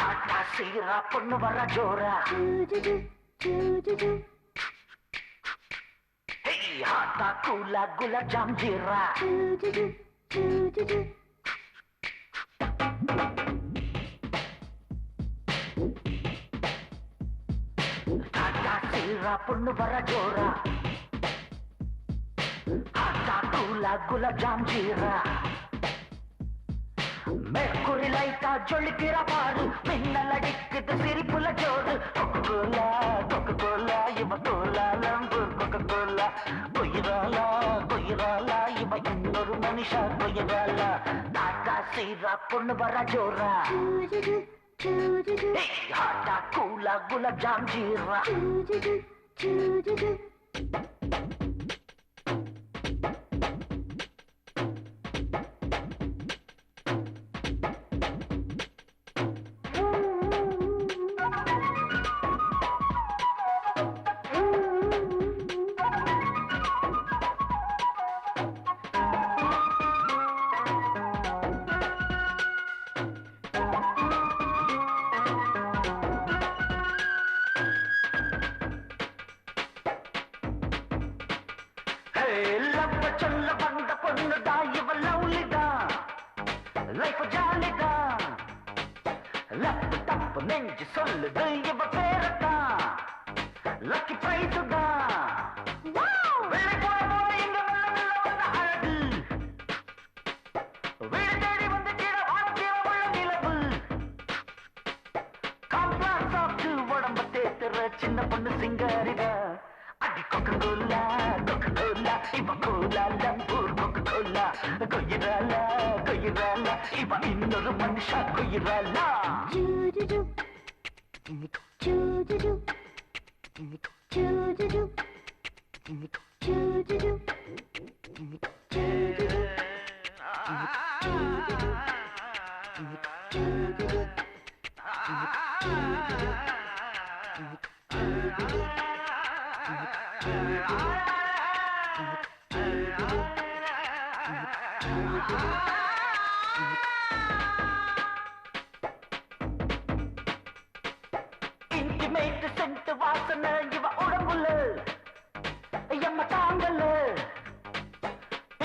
Tata சீரா பொண்ணு வர ஜோரா. ஹாட்டா கூலா குலாப் ஜாம் ஜீரா. டாட்டா சீரா பொண்ணு வர ஜோரா. ஹாட்டா கூலா குலாப் ஜாம் ஜீரா. மேற்குறி லைட்டா ஜொலிக்கிற பாரு மின்னல் அடிக்குது சிரிப்புல ஜோடு. கொக்கு கோலா கொக்கு கோலா இவ கோலா லம்பூர் கொக்கு கோலா கொயிராலா கொயிராலா இவ இன்னொரு மனுஷா கொயிராலா தாத்தா சீரா பொண்ணு வர ஜோரா ஹாட்டா கூலா குலாப் ஜாம் ஜீரா லவ்வ சொல்ல வந்த பொண்ணுடா இவ லவ்லிடா. லைஃப் ஜாலிடா லப்பு தப்பு நெஞ்சு சொல்லுது இவ பேரட்டா. லக்கி உடம்ப தேத்துற சின்ன பொண்ணு சிங்காரிடா. அடி கொக்க கோலா கொக்க கோலா இவ கோலா லம்பூர் கொக்க கோலா கொய்யிராலா கொய்யிராலா இவ இன்னொரு மனுஷா கொய்யிராலா இன்டிமேட் சென்ட் வாசனை இவ உடம்புல எம்ம தாங்கல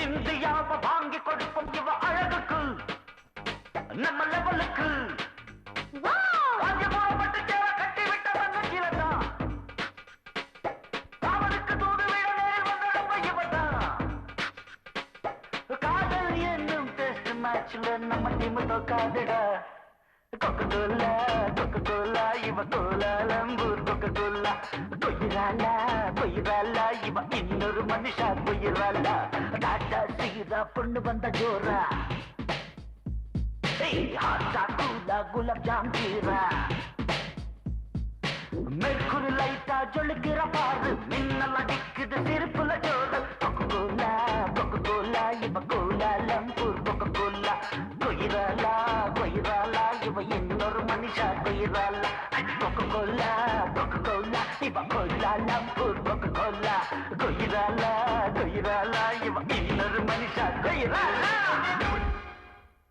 இந்தியாவை வாங்கி கொடுப்போம் இவ அழகுக்கு நம்ம லெவலுக்கு மேட்ச்ல நம்ம டீம் தோக்காதுடா. கொக்க கோலா கொக்க கோலா இவ கோலா லம்பூர் கொக்க கோலா கொயிராலா கொயிராலா இவ இன்னொரு மனுஷா கொயிராலா டாட்டா சீரா பொண்ணு வந்த ஜோரா. ஏய் ஹாட்டா கூலா குலாப் ஜாம் ஜீரா மேற்குறி லைட்டா ஜொலிக்கிற பாரு. கொக்கு கோலா கொயிராலா இவ இன்னொரு மனுஷா கொயிராலா கொக்கு கோலா கொக்கு கோலா இவ கோலா லம்பூர் கொக்கு கோலா கொயிராலா கொயிராலா இவ இன்னொரு மனுஷா